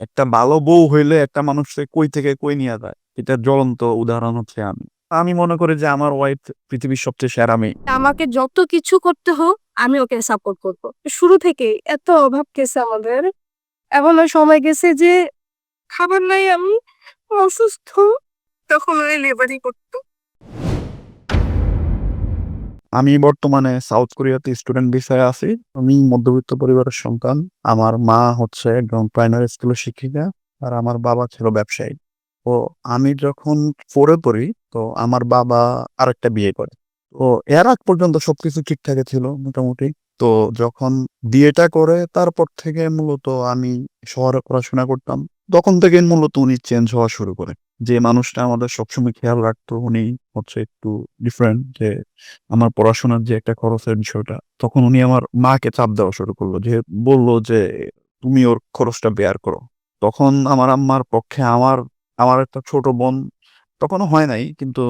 একটা ভালো বউ হইলে একটা মানুষকে কই থেকে কই নিয়ে যায়? এটা জ্বলন্ত উদাহরণ হচ্ছে আমি। আমি মনে করি যে আমার ওয়াইফ পৃথিবীর সবচেয়ে সেরা মেয়ে। আমাকে যত কিছু করতে হোক, আমি ওকে সাপোর্ট করব। শুরু থেকে এত অভাব গেছে আমাদের। এমন সময় গেছে যে খাবার নাই আমি, অসুস্থ। তখন ওই লেবারি করতো। আমি বর্তমানে সাউথ কোরিয়াতে স্টুডেন্ট বিষয়ে আছি। আমি মধ্যবিত্ত পরিবারের সন্তান। আমার মা হচ্ছে একজন প্রাইমারি স্কুলের শিক্ষিকা আর আমার বাবা ছিল ব্যবসায়ী। তো আমি যখন ফোরে পড়ি, তো আমার বাবা আরেকটা বিয়ে করে। তো এর আগ পর্যন্ত সবকিছু ঠিকঠাকই ছিল মোটামুটি। তো যখন বিয়েটা করে, তারপর থেকে মূলত আমি শহরে পড়াশোনা করতাম। তখন থেকে মূলত উনি চেঞ্জ হওয়া শুরু করে যে মানুষটা আমাদের সবসময় খেয়াল রাখতো, উনি হচ্ছে একটু ডিফারেন্ট যে আমার পড়াশোনার যে একটা খরচের বিষয়টা, তখন উনি আমার মাকে চাপ দেওয়া শুরু করল। যে বলল যে, তুমি ওর খরচটা বেয়ার করো। তখন আমার আম্মার পক্ষে আমার আমার একটা ছোট বোন তখনও হয় নাই, কিন্তু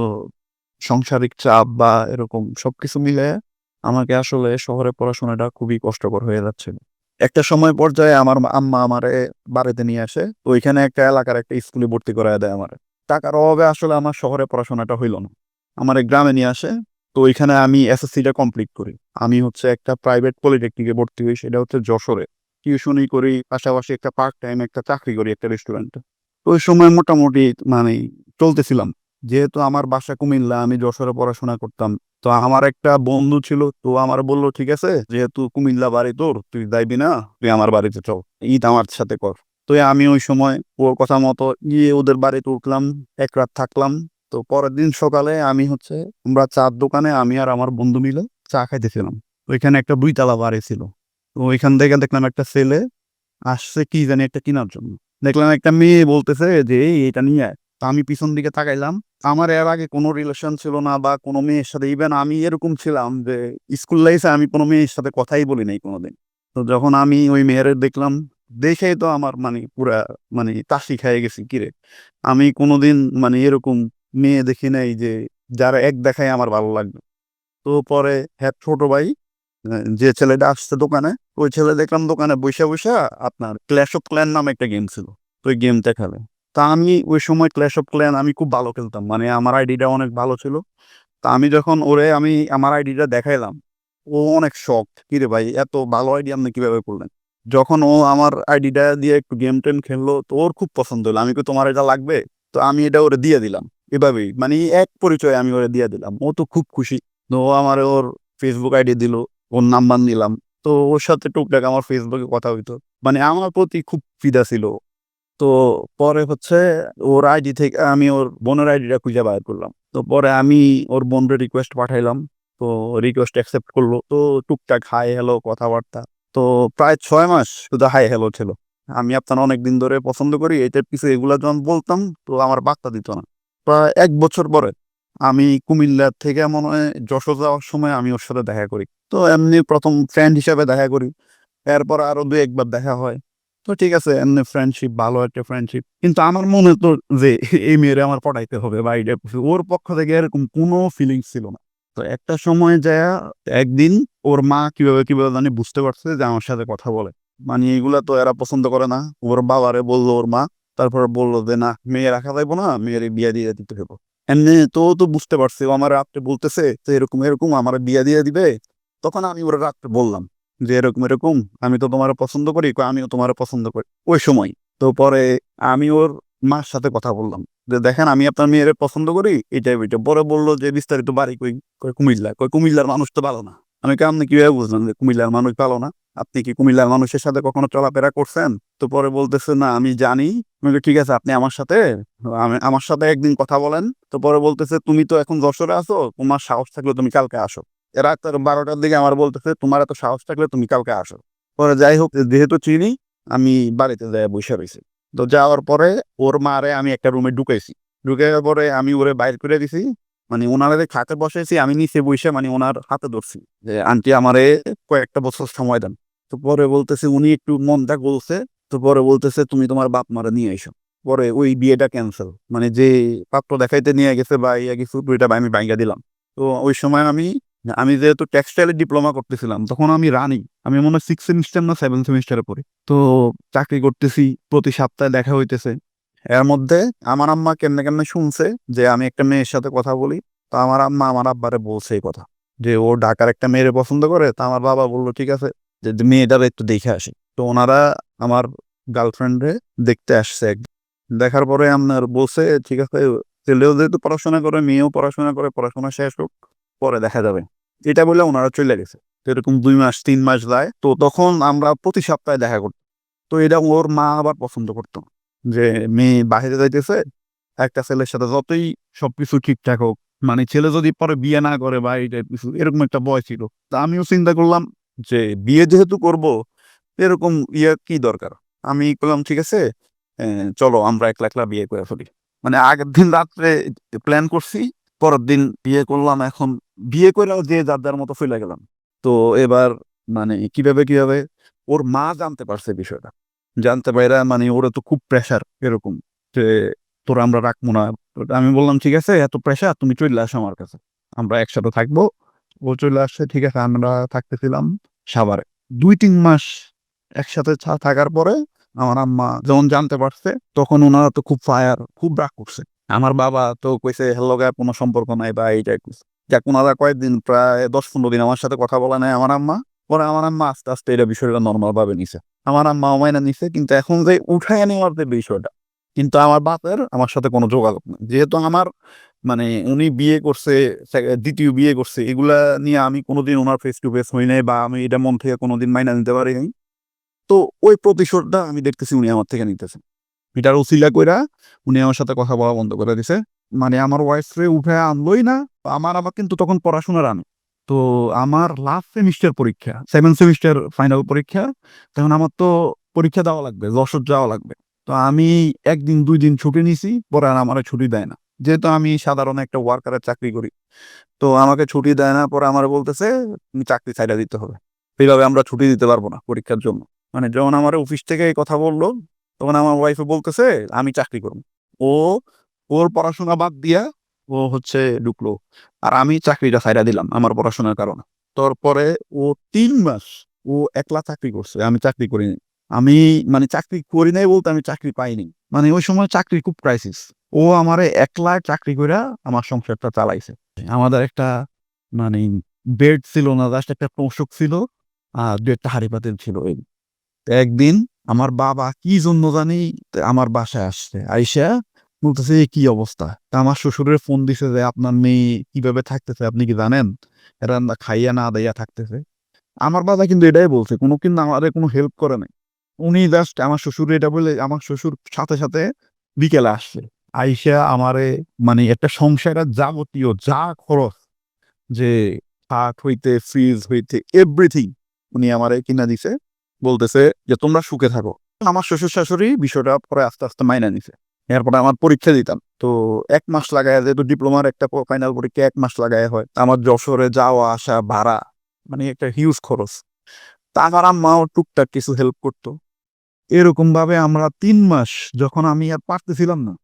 সাংসারিক চাপ বা এরকম সবকিছু মিলে আমাকে আসলে শহরে পড়াশোনাটা খুবই কষ্টকর হয়ে যাচ্ছিল। একটা সময় পর্যায়ে আমার আম্মা আমারে বাড়িতে নিয়ে আসে, তো ওইখানে একটা এলাকার একটা স্কুলে ভর্তি করায় দেয় আমার। টাকার অভাবে আসলে আমার শহরে পড়াশোনাটা হইল না। আমার গ্রামে নিয়ে আসে, তো ওইখানে আমি এসএসসিটা কমপ্লিট করি। আমি হচ্ছে একটা প্রাইভেট পলিটেকনিকে ভর্তি হই, সেটা হচ্ছে যশোরে। টিউশনই করি, পাশাপাশি একটা পার্ট টাইম একটা চাকরি করি একটা রেস্টুরেন্টে। তো ওই সময় মোটামুটি মানে চলতেছিলাম। যেহেতু আমার বাসা কুমিল্লা, আমি যশোরে পড়াশোনা করতাম। তো আমার একটা বন্ধু ছিল তো আমার বলল ঠিক আছে যেহেতু কুমিল্লা বাড়ি তোর তুই যাইবি না তুই আমার বাড়িতে চল ঈদ আমার সাথে কর। তো আমি ওই সময় ওর কথা মতো গিয়ে ওদের বাড়িতে উঠলাম এক রাত থাকলাম। তো পরের দিন সকালে আমি হচ্ছে আমরা চার দোকানে আমি আর আমার বন্ধু মিলে চা খাইতেছিলাম। ওইখানে একটা দুইতলা বাড়ি ছিল। তো ওইখান থেকে দেখলাম একটা ছেলে আসছে কি জানি একটা কেনার জন্য। দেখলাম একটা মেয়ে বলতেছে যে "এই, এটা নিয়ে আয়।" তো আমি পিছন দিকে তাকাইলাম আমার এর আগে কোনো রিলেশন ছিল না বা কোনো মেয়ের সাথে ইভেন আমি এরকম ছিলাম যে স্কুল লাইফে আমি কোনো মেয়ের সাথে কথাই বলি নাই কোনোদিন। তো যখন আমি ওই মেয়ের দেখলাম, দেখেই তো আমার মানে পুরা মানে তাসি খেয়ে গেছি, কিরে? আমি কোনোদিন মানে এরকম মেয়ে দেখি নাই যে যারা এক দেখায় আমার ভালো লাগবে। তো পরে হ্যাঁ ছোট ভাই যে ছেলেটা আসছে দোকানে, ওই ছেলে দেখলাম দোকানে বসে বসে আপনার ক্ল্যাশ অফ ক্ল্যান নামে একটা গেম ছিল। তো ওই গেমটা খেলে। তা আমি ওই সময় ক্ল্যাশ অফ ক্ল্যান আমি খুব ভালো খেলতাম। মানে আমার আইডিটা অনেক ভালো ছিল। তা আমি যখন ওরে আমি আমার আইডিটা দেখাইলাম, ও অনেক শখ কিরে ভাই, এত ভালো আইডি আপনি কীভাবে করলেন? যখন ও আমার আইডিটা দিয়ে একটু গেম টেম খেললো, তো ওর খুব পছন্দ হলো। আমি কি তোমার এটা লাগবে? তো আমি এটা ওরে দিয়ে দিলাম। এভাবেই মানে এক পরিচয় আমি ওরে দিয়ে দিলাম। ও তো খুব খুশি। তো ও আমার ওর ফেসবুক আইডি দিল, ওর নাম্বার নিলাম। তো ওর সাথে টুকটাক আমার ফেসবুকে কথা হইতো। মানে আমার প্রতি খুব ফিদা ছিল। তো পরে হচ্ছে ওর আইডি থেকে, আমি ওর বোনের আইডিটা খুঁজে বাইর করলাম। তো পরে আমি ওর বোনরে রিকোয়েস্ট পাঠাইলাম। তো রিকোয়েস্ট অ্যাকসেপ্ট করল। তো টুকটাক হাই হ্যালো কথাবার্তা। তো প্রায় ছয় মাস শুধু হাই হ্যালো ছিল। আমি আপনার অনেক দিন ধরে পছন্দ করি, এটার পিছু এগুলা যখন বলতাম, তো আমার বার্তা দিত না। প্রায় এক বছর পরে আমি কুমিল্লা থেকে মনে হয় যশোর যাওয়ার সময় আমি ওর সাথে দেখা করি। তো এমনি প্রথম ফ্রেন্ড হিসাবে দেখা করি। এরপর আরও দু একবার দেখা হয়। তো ঠিক আছে, এমনি ফ্রেন্ডশিপ ভালো একটা ফ্রেন্ডশিপ কিন্তু আমার মনে তো যে এই মেয়েরে আমার পড়াইতে হবে বা ওর পক্ষ থেকে এরকম কোনো ফিলিংস ছিল না। তো একটা সময় যায়, একদিন ওর মা কীভাবে কীভাবে জানি বুঝতে পারছে যে আমার সাথে কথা বলে। মানে এগুলা তো এরা পছন্দ করে না। ওর বাবারে বলল ওর মা, তারপর বলল যে, না, মেয়ে রাখা যাইবো না, মেয়ের বিয়া দিয়ে দিতে হবে। এমনি তো তো বুঝতে পারছে। ও আমার রাত্রে বলতেছে তো এরকম এরকম, আমার বিয়া দিয়ে দিবে। তখন আমি ওর রাত্রে বললাম যে এরকম এরকম, আমি তো তোমার পছন্দ করি আমিও তোমার পছন্দ করি। ওই সময়, তো পরে আমি ওর মার সাথে কথা বললাম। যে দেখেন, আমি আপনার মেয়ের পছন্দ করি, এটাই, ওইটা। পরে বলল যে, বিস্তারিত বাড়ি কই কয় কুমিল্লা। কই, কুমিল্লার মানুষ তো ভালো না। আমি কে আপনি কীভাবে বুঝলেন যে কুমিল্লার মানুষ ভালো না? আপনি কি কুমিল্লার মানুষের সাথে কখনো চলাফেরা করছেন? তো পরে বলতেছে, না, আমি জানি। ঠিক আছে, আপনি আমার সাথে আমার সাথে একদিন কথা বলেন। তো পরে বলতেছে, তুমি তো এখন যশোরে আসো তোমার সাহস থাকলে তুমি কালকে আসো। রাত বারোটার দিকে আমার বলতেছে, তোমার এত সাহস থাকলে তুমি কালকে আসো। পরে যাই হোক, যেহেতু চিনি, আমি বাড়িতে যাই বসে রয়েছি তো যাওয়ার পরে ওর মারে আমি একটা রুমে ঢুকেছি ঢুকে পরে আমি ওরে বাইর করে দিছি। মানে ওনারে খাতে বসেছি আমি নিচে বসে মানে ওনার হাতে ধরছি যে, আন্টি আমারে কয়েকটা বছর সময় দেন। তো পরে বলতেছে, উনি একটু মনটা বলছে তো পরে বলতেছে, তুমি তোমার বাপ মারা নিয়ে এসো পরে ওই বিয়েটা ক্যান্সেল মানে যে পাত্র দেখাইতে নিয়ে গেছে বা ইয়া কিছু ওইটা আমি ভাঙ্গা দিলাম। তো ওই সময় আমি আমি যেহেতু টেক্সটাইলে ডিপ্লোমা করতেছিলাম, তখন আমি রানি আমি মনে হয় সিক্স সেমিস্টার না সেভেন সেমিস্টারে পড়ি তো চাকরি করতেছি, প্রতি সপ্তাহে দেখা হইতেছে এর মধ্যে আমার আম্মা কেমনে কেমনে শুনছে যে আমি একটা মেয়ের সাথে কথা বলি, তো আমার আম্মা আমার আব্বারে বলছে এই কথা, যে ও ঢাকার একটা মেয়েরে পছন্দ করে, তা আমার বাবা বলল, ঠিক আছে, যে মেয়েটার একটু দেখে আসি তো ওনারা আমার গার্লফ্রেন্ডে দেখতে আসছে একদিন। দেখার পরে আপনার বলছে, ঠিক আছে, ছেলেও যেহেতু পড়াশোনা করে, মেয়েও পড়াশোনা করে, পড়াশোনা শেষ হোক পরে দেখা যাবে। এটা বলে ওনারা চলে গেছে। এরকম দুই মাস, তিন মাস যায়, তো তখন আমরা প্রতি সপ্তাহে দেখা করতাম। তো এটা ওর মা আবার পছন্দ করতো যে মেয়ে বাইরে যাইতেছে, একটা ছেলের সাথে যতই সবকিছু ঠিকঠাক হোক মানে ছেলে যদি পরে বিয়ে না করে বা এইটা কিছু, এরকম একটা বয় ছিল। তা আমিও চিন্তা করলাম যে বিয়ে যেহেতু করব, এরকম ইয়ে কি দরকার? আমি করলাম ঠিক আছে চলো আমরা একলা একলা বিয়ে করে ফেলি। মানে আগের দিন রাত্রে প্ল্যান করছি পরের দিন বিয়ে করলাম, এখন বিয়ে করেও যে যার যার মতো ফেলে গেলাম। তো এবার মানে কীভাবে কীভাবে? ওর মা জানতে পারছে বিষয়টা। জানতে পাইরা মানে ওরা তো খুব প্রেশার এরকম যে, তোরা আমরা রাখব না। আমি বললাম, ঠিক আছে, এত প্রেশার তুমি চলে আসো আমার কাছে। আমরা একসাথে থাকব। ও চলে আসছে, ঠিক আছে, আমরা থাকতেছিলাম সাভারে। দুই তিন মাস একসাথে থাকার পরে আমার আম্মা যখন জানতে পারছে, তখন ওনারা তো খুব ফায়ার খুব রাগ করছে। আমার বাবা তো কইছে গায়ে কোনো সম্পর্ক নাই বা এইটাই কইছে। যাক ওনারা কয়েকদিন প্রায় দশ পনেরো দিন আমার সাথে কথা বলা নাই। আমার আম্মা, পরে আমার আম্মা আস্তে আস্তে এটা বিষয়টা নর্মাল ভাবে নিছে। আমার আম্মা মাইনা নিছে, কিন্তু এখন যে উঠায় নেওয়ার যে বিষয়টা, কিন্তু আমার বাপের আমার সাথে কোনো যোগাযোগ নেই। যেহেতু আমার মানে উনি বিয়ে করছে দ্বিতীয় বিয়ে করছে, এগুলা নিয়ে আমি কোনোদিন ওনার ফেস টু ফেস হই নাই বা আমি এটা মন থেকে কোনোদিন মাইনা নিতে পারি নাই। তো ওই প্রতিশোধটা আমি দেখতেছি উনি আমার থেকে নিতেছেন এটার উসিলা কইরা উনি আমার সাথে কথা বলা বন্ধ করে দিছে। মানে আমার ওয়াইফরে উঠে আনলোই না আমার আবার কিন্তু তখন পড়াশোনার আনো তো আমার লাস্ট সেমিস্টার পরীক্ষা সেভেন সেমিস্টার ফাইনাল পরীক্ষা, তখন আমার তো পরীক্ষা দেওয়া লাগবে, যশোর যাওয়া লাগবে। তো আমি একদিন, দুই দিন ছুটি নিছি, পরে আর আমার ছুটি দেয় না। যেহেতু আমি সাধারণ একটা ওয়ার্কারের চাকরি করি, তো আমাকে ছুটি দেয় না, পরে আমার বলতেছে চাকরি ছাইড়া দিতে হবে। এইভাবে আমরা ছুটি দিতে পারব না পরীক্ষার জন্য। মানে যখন আমার অফিস থেকে এই কথা বলল তখন আমার ওয়াইফে বলতেছে, আমি চাকরি করব। ও, ওর পড়াশোনা বাদ দিয়া ও হচ্ছে ঢুকলো। আর আমি চাকরিটা ছাইড়া দিলাম আমার পড়াশোনার কারণে। তারপরে ও তিন মাস ও একলা চাকরি করছে, আমি চাকরি করিনি। আমি মানে চাকরি করি নাই বলতে আমি চাকরি পাইনি। মানে ওই সময় চাকরি খুব ক্রাইসিস ও আমারে একলা চাকরি কইরা আমার সংসারটা চালাইছে। আমাদের একটা মানে বেড ছিল না জাস্ট একটা তোষক ছিল, আর দু একটা হাড়ি পাতিল ছিল একদিন আমার বাবা কি জন্য জানি আমার বাসায় আসছে। আইসা বলতেছে কি অবস্থা? আমার শ্বশুরের ফোন দিছে যে, আপনার মেয়ে কীভাবে থাকতেছে, আপনি কি জানেন? এরা খাইয়া না দাইয়া থাকতেছে। আমার বাবা কিন্তু এটাই বলছে, কোনো কিন্তু আমাদের কোনো হেল্প করে নাই। উনি জাস্ট আমার শ্বশুর এটা বলে, আমার শ্বশুর সাথে সাথে বিকেলে আসছে। আইসা আমারে মানে একটা সংসারের যাবতীয় যা খরচ, যে খাট হইতে ফ্রিজ হইতে এভরিথিং উনি আমারে কিনা দিছে। বলতেছে যে, তোমরা সুখে থাকো। আমার শ্বশুর শাশুড়ি বিষয়টা পরে আস্তে আস্তে মাইনা নিছে। এরপরে আমার পরীক্ষা দিতাম। তো এক মাস লাগায় যেহেতু ডিপ্লোমার একটা ফাইনাল পরীক্ষা এক মাস লাগায় হয়, আমার যশোরে যাওয়া, আসা, ভাড়া মানে একটা হিউজ খরচ। তা আমার আম্মাও টুকটাক কিছু হেল্প করতো। এরকম ভাবে আমরা তিন মাস যখন আমি আর পারতেছিলাম না,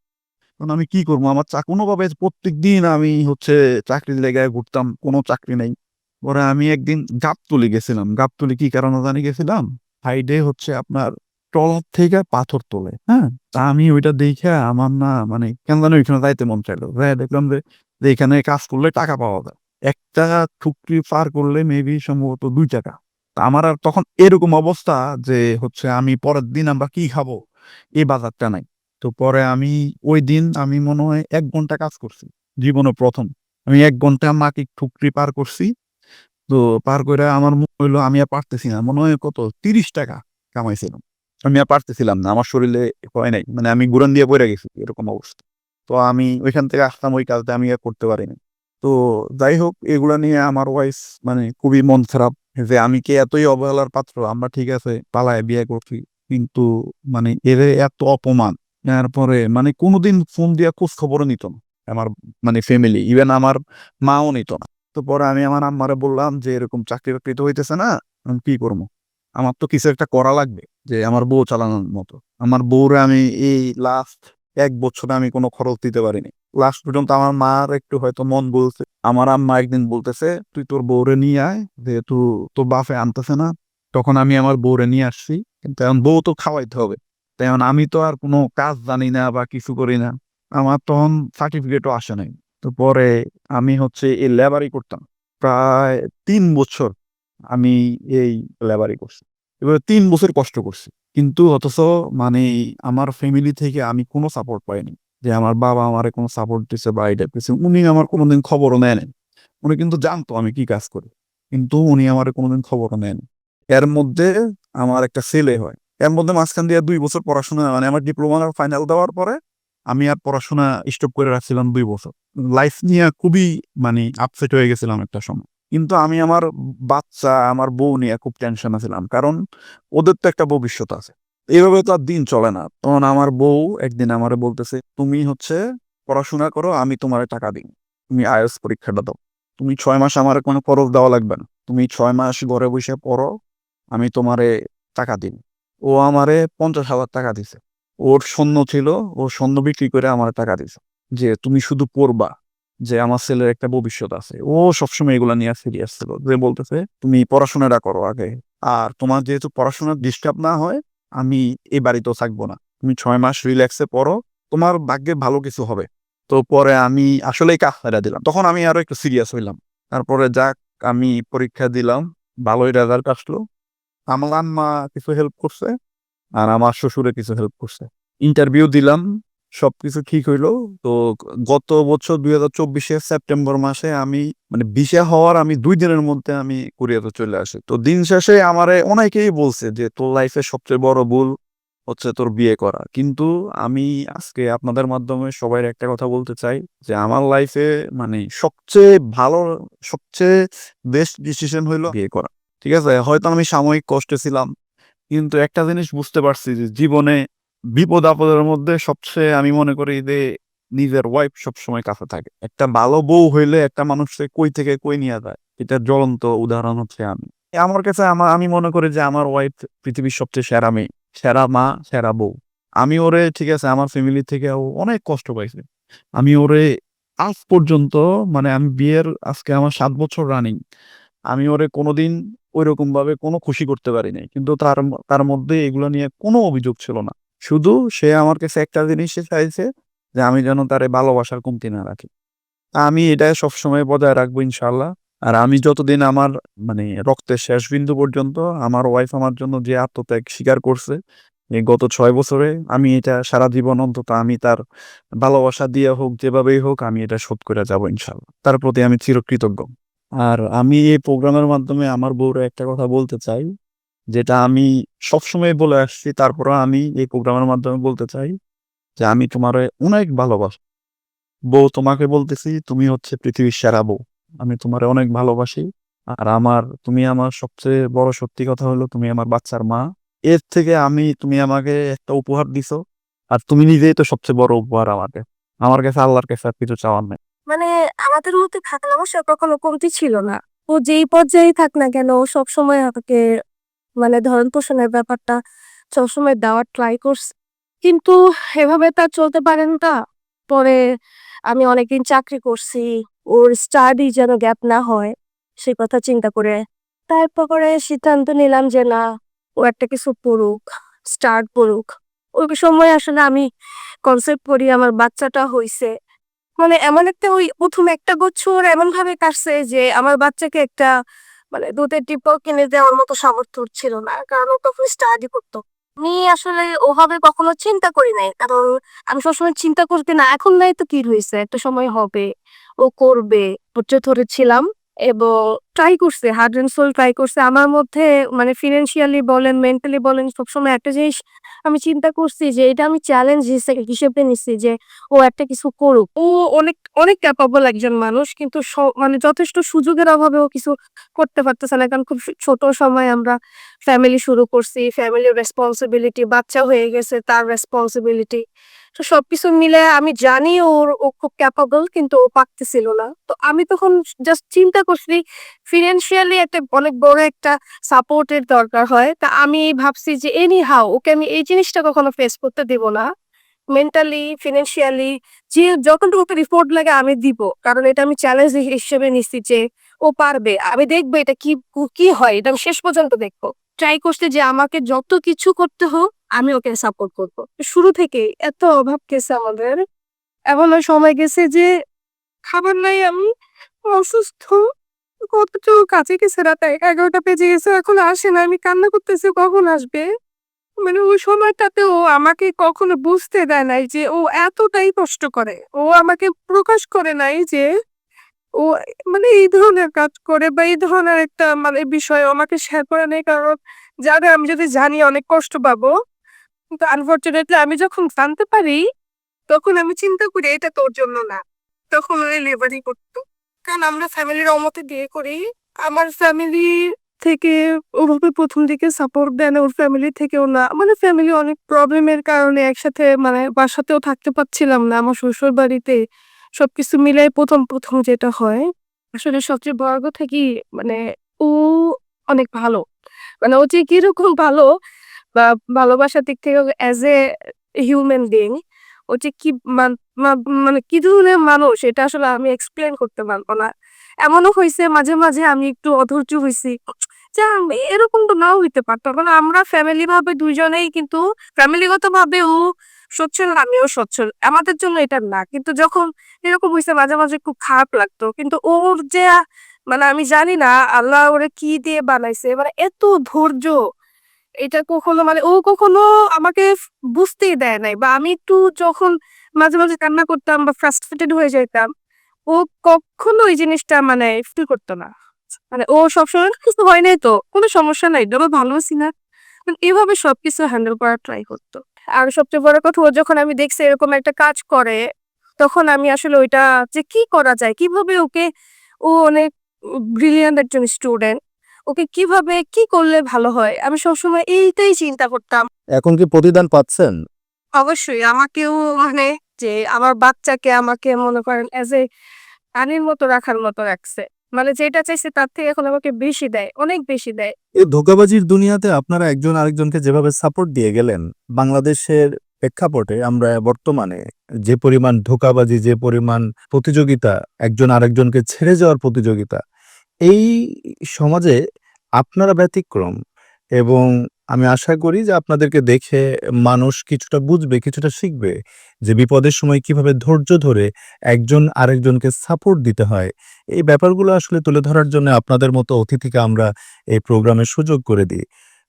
তখন আমি কি করব? আমার চা কোনোভাবে প্রত্যেক দিন আমি হচ্ছে চাকরির জায়গায় ঘুরতাম, কোনো চাকরি নেই। পরে আমি একদিন গাবতলি গেছিলাম। গাবতলি কি কারণে জানি গেছিলাম? সাইডে হচ্ছে আপনার ট্রলার থেকে পাথর তোলে হ্যাঁ? তা আমি ওইটা দেখে আমার না মানে কেন জানি ওইখানে যাইতে মন চাইলো। দেখলাম যে এখানে কাজ করলে টাকা পাওয়া যায়। একটা ঠুকরি পার করলে মেবি সম্ভবত দুই টাকা। আমার আর তখন এরকম অবস্থা যে, হচ্ছে আমি পরের দিন আমরা কি খাব? এই বাজারটা নাই। তো পরে আমি ওই দিন আমি মনে হয় এক ঘণ্টা কাজ করছি, জীবনে প্রথম। আমি এক ঘণ্টা মাটি ঠুকরি পার করছি তো পার করে আমার মনে হইল আমি আর পারতেছি না। মনে হয় কত? তিরিশ টাকা কামাইছিলাম। আমি আর পারতেছিলাম না। আমার শরীরে হয় নাই। মানে আমি গুরান দিয়ে পড়ে গেছি এরকম অবস্থা। তো আমি ওইখান থেকে আসতাম ওই কাজটা আমি আর করতে পারিনি তো যাই হোক, এগুলা নিয়ে আমার ওয়াইস মানে খুবই মন খারাপ যে আমি কি এতই অবহেলার পাত্র? আমরা ঠিক আছে, পালায় বিয়ে করছি। কিন্তু মানে এর এত অপমান। তারপরে মানে কোনোদিন ফোন দিয়া খোঁজ খবরও নিত না। আমার মানে ফ্যামিলি ইভেন আমার মাও নিত না। তো পরে আমি আমার আম্মারে বললাম যে, এরকম চাকরি বাকরি তো হইতেছে না আমি কি করব? আমার তো কিছু একটা করা লাগবে, যে আমার বউ চালানোর মতো। আমার বউরে আমি এই লাস্ট এক বছরে আমি কোনো খরচ দিতে পারিনি। লাস্ট পর্যন্ত আমার মার একটু হয়তো মন বলছে। আমার আম্মা একদিন বলতেছে, তুই তোর বউরে নিয়ে আয়, যেহেতু তোর বাফে আনতেছে না। তখন আমি আমার বউরে নিয়ে আসছি। কিন্তু এখন বউ তো খাওয়াইতে হবে। এখন আমি তো আর কোনো কাজ জানি না বা কিছু করি না। আমার তখন সার্টিফিকেটও আসে নাই। তো পরে আমি হচ্ছে এই লেবারি করতাম। প্রায় তিন বছর আমি এই লেবারি করছি। এবার তিন বছর কষ্ট করছি। কিন্তু অথচ মানে আমার ফ্যামিলি থেকে আমি কোনো সাপোর্ট পাইনি যে আমার বাবা আমার কোনো সাপোর্ট দিছে বা এটা দিছে উনি আমার কোনোদিন খবরও নেন উনি কিন্তু জানতো আমি কি কাজ করি। কিন্তু উনি আমার কোনোদিন খবরও নেন এর মধ্যে আমার একটা ছেলে হয়। এর মধ্যে মাঝখান দিয়ে দুই বছর পড়াশোনা মানে আমার ডিপ্লোমা ফাইনাল দেওয়ার পরে আমি আর পড়াশোনা স্টপ করে রাখছিলাম দুই বছর। লাইফ নিয়ে খুবই মানে আপসেট হয়ে গেছিলাম একটা সময়। কিন্তু আমি আমার বাচ্চা, আমার বউ নিয়ে খুব টেনশন ছিলাম। কারণ ওদের তো একটা ভবিষ্যৎ আছে। এইভাবে তো আর দিন চলে না। তখন আমার বউ একদিন আমারে বলতেছে, তুমি হচ্ছে পড়াশোনা করো, আমি তোমার টাকা দিই। তুমি আইএস পরীক্ষাটা দাও। তুমি ছয় মাস আমার কোনো খরচ দেওয়া লাগবে না। তুমি ছয় মাস ঘরে বসে পড়ো, আমি তোমারে টাকা দিন ও আমারে পঞ্চাশ হাজার টাকা দিছে। ওর সৈন্য ছিল, ও সৈন্য বিক্রি করে আমার টাকা দিছে। যে, তুমি শুধু পড়বা যে, আমার ছেলের একটা ভবিষ্যৎ আছে। ও সবসময় এগুলা নিয়ে সিরিয়াস ছিল। যে, বলতেছে, তুমি পড়াশোনাটা করো আগে। আর তোমার যেহেতু পড়াশোনার ডিস্টার্ব না হয়, আমি এই বাড়িতেও থাকব না। তুমি ছয় মাস রিল্যাক্সে পড়ো, তোমার ভাগ্যে ভালো কিছু হবে। তো পরে আমি আসলেই কাজ দিলাম। তখন আমি আরও একটু সিরিয়াস হইলাম। তারপরে যাক, আমি পরীক্ষা দিলাম, ভালোই রেজাল্ট আসলো। আমার মা কিছু হেল্প করছে। আর আমার শ্বশুরে কিছু হেল্প করছে। ইন্টারভিউ দিলাম, সবকিছু ঠিক হইল। তো গত বছর দুই হাজার চব্বিশে সেপ্টেম্বর মাসে আমি মানে বিশে হওয়ার আমি দুই দিনের মধ্যে আমি কোরিয়াতে চলে আসি। তো দিন শেষে আমারে অনেকেই বলছে যে, তোর লাইফে সবচেয়ে বড় ভুল হচ্ছে তোর বিয়ে করা। কিন্তু আমি আজকে আপনাদের মাধ্যমে সবাই একটা কথা বলতে চাই যে, আমার লাইফে মানে সবচেয়ে ভালো, সবচেয়ে বেস্ট ডিসিশন হইল বিয়ে করা। ঠিক আছে? হয়তো আমি সাময়িক কষ্টে ছিলাম কিন্তু একটা জিনিস বুঝতে পারছি যে জীবনে বিপদ আপদের মধ্যে সবচেয়ে আমি মনে করি যে নিজের ওয়াইফ সবসময় কাছে থাকে। একটা ভালো বউ হইলে একটা মানুষকে কই থেকে কই নিয়ে যায়? এটার জ্বলন্ত উদাহরণ হচ্ছে আমি। আমার কাছে আমার আমি মনে করি যে আমার ওয়াইফ পৃথিবীর সবচেয়ে সেরা মেয়ে। সেরা মা, সেরা বউ। আমি ওরে, ঠিক আছে, আমার ফ্যামিলি থেকে অনেক কষ্ট পাইছে। আমি ওরে আজ পর্যন্ত মানে আমি বিয়ের আজকে আমার সাত বছর রানিং আমি ওরে কোনোদিন ওই রকম ভাবে কোনো খুশি করতে পারি নাই কিন্তু তার তার মধ্যে এগুলো নিয়ে কোনো অভিযোগ ছিল না। শুধু সে আমার কাছে একটা জিনিস চাইছে যে আমি যেন তারে ভালোবাসার কমতি না রাখি। আমি এটা সবসময় বজায় রাখব ইনশাল্লাহ আর আমি যতদিন আমার মানে রক্তের শেষ বিন্দু পর্যন্ত আমার ওয়াইফ আমার জন্য যে আত্মত্যাগ স্বীকার করছে গত ছয় বছরে আমি এটা সারা জীবন অন্তত আমি তার ভালোবাসা দিয়ে হোক, যেভাবেই হোক আমি এটা শোধ করে যাব ইনশাল্লাহ তার প্রতি আমি চিরকৃতজ্ঞ। আর আমি এই প্রোগ্রামের মাধ্যমে আমার বউরে একটা কথা বলতে চাই, যেটা আমি সবসময় বলে আসছি তারপরে আমি এই প্রোগ্রামের মাধ্যমে বলতে চাই যে আমি তোমার অনেক ভালোবাসি। বউ, তোমাকে বলতেছি, তুমি হচ্ছে পৃথিবীর সেরা বউ। আমি তোমারে অনেক ভালোবাসি। আর আমার, তুমি আমার সবচেয়ে বড় সত্যি কথা হলো, তুমি আমার বাচ্চার মা। এর থেকে আমি, তুমি আমাকে একটা উপহার দিছো। আর তুমি নিজেই তো সবচেয়ে বড় উপহার আমাকে। আমার কাছে আল্লাহর কাছে আর কিছু চাওয়ার নেই। মানে আমাদের মধ্যে ভালোবাসা কখনো কমতি ছিল না। ও যেই পর্যায়ে থাক না কেন, ও সবসময় আমাকে মানে ধরন পোষণের ব্যাপারটা সবসময় দেওয়ার ট্রাই করছে। কিন্তু এভাবে তার চলতে পারেন তা পরে আমি অনেকদিন চাকরি করছি, ওর স্টাডি যেন গ্যাপ না হয়, সে কথা চিন্তা করে তারপর সিদ্ধান্ত নিলাম যে না, ও একটা কিছু পড়ুক স্টার্ট পড়ুক ওই সময় আসলে আমি কনসেপ্ট করি, আমার বাচ্চাটা হইছে। মানে এমন একটা ওই প্রথম একটা বছর এমন ভাবে কাটছে যে আমার বাচ্চাকে একটা মানে দুধের ডিব্বা কিনে দেওয়ার মতো সামর্থ্য ছিল না। কারণ ও তখন স্টাডি করতো। আমি আসলে ওভাবে কখনো চিন্তা করি নাই। কারণ আমি সবসময় চিন্তা করতে না, এখন নাই তো কি হয়েছে? একটা সময় হবে। ও করবে। ধরে ধরেছিলাম। এবং ট্রাই করছে হার্ড অ্যান্ড সোল ট্রাই করছে। আমার মধ্যে মানে ফিনান্সিয়ালি বলেন মেন্টালি বলেন, সবসময় একটা জিনিস আমি চিন্তা করছি যে, এটা আমি চ্যালেঞ্জ হিসেবে নিচ্ছি যে, ও একটা কিছু করুক। ও অনেক অনেক ক্যাপাবল একজন মানুষ, কিন্তু মানে যথেষ্ট সুযোগের অভাবে ও কিছু করতে পারতেছে না। কারণ খুব ছোট সময় আমরা ফ্যামিলি শুরু করছি ফ্যামিলির রেসপন্সিবিলিটি বাচ্চা হয়ে গেছে, তার রেসপন্সিবিলিটি তো সবকিছু মিলে আমি জানি ওর, ও খুব ক্যাপাবল কিন্তু ও পারতেছিল না। তো আমি তখন জাস্ট চিন্তা করছি ফিনান্সিয়ালি একটা অনেক বড় একটা সাপোর্টের দরকার হয়। তা আমি ভাবছি যে এনি হাউ ওকে আমি এই জিনিসটা কখনো ফেস করতে দিব না। মেন্টালি ফিনান্সিয়ালি যে যতটুকু রিপোর্ট লাগে আমি দিব। কারণ এটা আমি চ্যালেঞ্জ হিসেবে নিচ্ছি যে ও পারবে। আমি দেখব এটা কি কি হয়, এটা আমি শেষ পর্যন্ত দেখব। ট্রাই করছে যে আমাকে যত কিছু করতে হোক আমি ওকে সাপোর্ট করব। শুরু থেকে এত অভাব গেছে আমাদের। এমন সময় গেছে যে খাবার নাই, আমি অসুস্থ কতটুকু কাছে গেছে রাত, এগারোটা বেজে গেছে, এখন আসে না, আমি কান্না করতেছি, কখন আসবে? মানে ওই সময়টাতে ও আমাকে কখনো বুঝতে দেয় নাই যে ও এতটাই কষ্ট করে। ও আমাকে প্রকাশ করে নাই যে ও মানে এই ধরনের কাজ করে বা এই ধরনের একটা মানে বিষয় আমাকে শেয়ার করে নেই। কারণ জানে আমি যদি জানি অনেক কষ্ট পাবো কিন্তু আনফর্চুনেটলি আমি যখন জানতে পারি, তখন আমি চিন্তা করি এটা তোর জন্য না। তখন ওই লেবারই করতো কারণ আমরা ফ্যামিলির অমতে বিয়ে করি, আমার ফ্যামিলি থেকে ওভাবে প্রথম দিকে সাপোর্ট দেয় না, ওর ফ্যামিলি থেকেও না। মানে ফ্যামিলি অনেক প্রবলেমের কারণে একসাথে মানে বাসাতেও থাকতে পারছিলাম না, আমার শ্বশুর বাড়িতে সবকিছু মিলাই প্রথম প্রথম যেটা হয়, আসলে সবচেয়ে বড় কথা কি মানে ও অনেক ভালো। মানে ও যে কীরকম ভালো বা ভালোবাসার দিক থেকে অ্যাজ এ হিউম্যান বিং ও যে কি মান- কি ধরনের মানুষ, এটা আসলে আমি এক্সপ্লেন করতে পারব না। এমনও হয়েছে মাঝে মাঝে আমি একটু অধৈর্য হয়েছি যে এরকম তো নাও হইতে পারতো মানে আমরা ফ্যামিলি ভাবে দুইজনেই কিন্তু ফ্যামিলিগত ভাবে ও সচ্ছল, আমিও সচ্ছল। আমাদের জন্য এটা না। কিন্তু যখন এরকম হয়েছে মাঝে মাঝে খুব খারাপ লাগতো। কিন্তু ওর যে মানে আমি জানি না, আল্লাহ ওরে কি দিয়ে বানাইছে। মানে এত ধৈর্য এটা কখনো মানে ও কখনো আমাকে বুঝতেই দেয় নাই বা আমি একটু যখন মাঝে মাঝে কান্না করতাম বা ফ্রাস্ট্রেটেড হয়ে যেতাম ও কখনো এই জিনিসটা মানে ফিল করতো না। মানে ও সবসময় কিছু হয় নাই তো, কোনো সমস্যা নাই আমরা ভালো আছি না। মানে এভাবে সবকিছু হ্যান্ডেল করার ট্রাই করতো। আর সবচেয়ে বড় কথা, ও যখন আমি দেখছি এরকম একটা কাজ করে, তখন আমি আসলে ওইটা যে কি করা যায়, কীভাবে ওকে, ও অনেক ব্রিলিয়ান্ট একজন স্টুডেন্ট ওকে কীভাবে কি করলে ভালো হয়? আমি সবসময় এইটাই চিন্তা করতাম। এখন কি প্রতিদান পাচ্ছেন? অবশ্যই আমাকেও মানে যে আমার বাচ্চাকে আমাকে মনে করেন এজ এ রানীর মতো রাখার মতো রাখছে। মানে যেটা চাইছে তার থেকে এখন আমাকে বেশি দেয় অনেক বেশি দেয়। এই ধোকাবাজির দুনিয়াতে আপনারা একজন আরেকজনকে যেভাবে সাপোর্ট দিয়ে গেলেন বাংলাদেশের প্রেক্ষাপটে আমরা বর্তমানে যে পরিমাণ ধোকাবাজি যে পরিমাণ প্রতিযোগিতা একজন আরেকজনকে ছেড়ে যাওয়ার প্রতিযোগিতা এই সমাজে আপনারা ব্যতিক্রম এবং আমি আশা করি যে আপনাদেরকে দেখে মানুষ কিছুটা বুঝবে, কিছুটা শিখবে যে বিপদের সময় কীভাবে ধৈর্য ধরে একজন আরেকজনকে সাপোর্ট দিতে হয়। এই ব্যাপারগুলো আসলে তুলে ধরার জন্য আপনাদের মতো অতিথিকে আমরা এই প্রোগ্রামে সুযোগ করে দিই।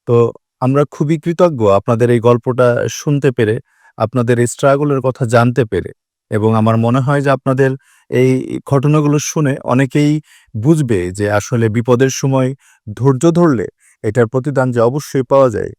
তো আমরা খুবই কৃতজ্ঞ আপনাদের এই গল্পটা শুনতে পেরে, আপনাদের এই স্ট্রাগলের কথা জানতে পেরে। এবং আমার মনে হয় যে আপনাদের এই ঘটনাগুলো শুনে অনেকেই বুঝবে যে আসলে বিপদের সময় ধৈর্য ধরলে এটার প্রতিদান যে অবশ্যই পাওয়া যায়।